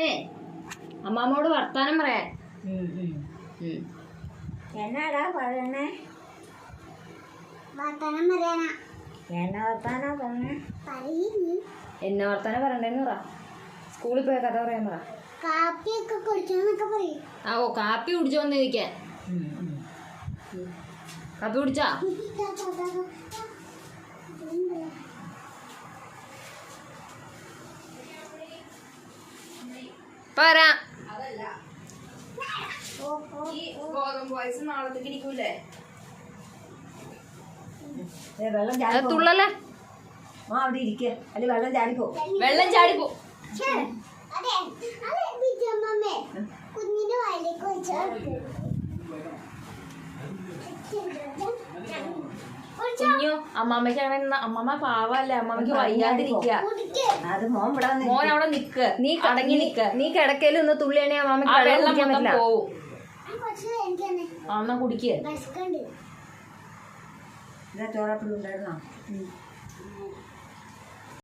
പറഞ്ഞേ. അമ്മാമ്മോട് വർത്താനം പറയാൻ. എന്നാടാ പറയണേ? വർത്താനം പറയാനാ. എന്നാ വർത്താനാ പറഞ്ഞേ? എന്നെ വർത്താനം പറയണ്ടേന്ന് പറ. സ്കൂളിൽ പോയ കഥ പറയാൻ പറ. കാപ്പിയൊക്കെ കുടിച്ചോന്നൊക്കെ പറയും. ആ ഓ കാപ്പി കുടിച്ചോന്ന് ചോദിക്കാൻ. കാപ്പി കുടിച്ചാ? പറ ഗോതമ്പ് പായസം നാളത്തേക്ക് ഇരിക്കൂലേ? വെള്ളം ചാടി തുള്ളല്ലേ? ആ അവിടെ ഇരിക്ക. അല്ലെ വെള്ളം ചാടിപ്പോ വെള്ളം ചാടിപ്പോ കുഞ്ഞിന്റെ വായിലേക്ക് വെച്ചാൽ കുഞ്ഞു അമ്മാമ്മയ്ക്ക് അങ്ങനെ അമ്മാമ്മ പാവല്ലേ അമ്മാമ്മക്ക് വയ്യാതിരിക്കുക അത് മോൻ ഇവിടെ മോൻ അവിടെ നിക്ക്. നീ അടങ്ങി നിക്ക്. നീ കിടക്കയിൽ നിന്ന് തുള്ളിയാണെ അമ്മാമ്മക്ക് വെള്ളം കുടിക്കാൻ പറ്റില്ല. പോവും. അമ്മ കുടിക്കുക ഉണ്ടായിരുന്നോ